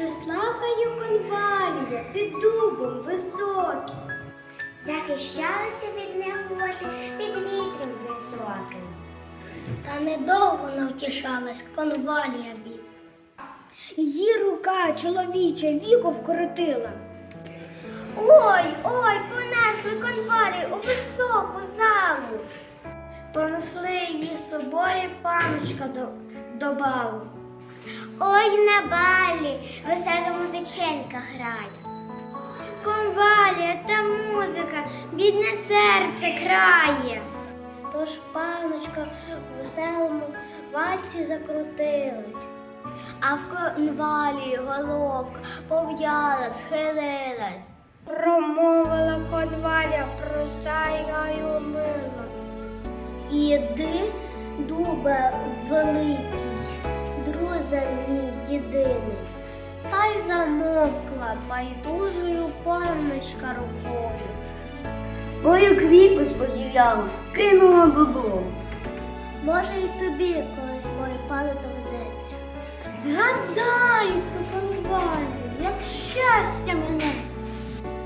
Росла хаю конвалія під дубом високим. Захищалася від негоди під вітром високим. Та недовго навтішалась конвалія бід. Її рука чоловіча віко вкоротила. Ой, ой, понесли конвалію у високу залу. Понесли її з собою паночка до, до балу. Ой, на балі весела музиченька грає. Конвалія та музика, бідне серце крає. Тож паночка у веселому вальці закрутилась, а в конвалії головка пов'яла, схилилась. Промовила конвалія, прощай, гаю мило. Іди, дубе великий, мій єдиний. Та й замовкла байдужою панночка рукою. Мою кріпость позів'яла, кинула додому. Може, і тобі колись мої пане доведеться. Згадай ту конвалію, як щастя мене.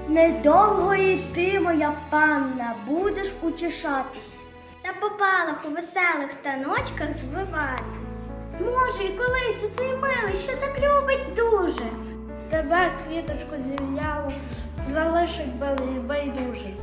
Недовго і ти, моя панна, будеш утішатись. Та по палаху веселих таночках звиватись. Може, і колись у цей милий, що так любить дуже. Тебе, квіточку, зів'яло, залишить байдужий.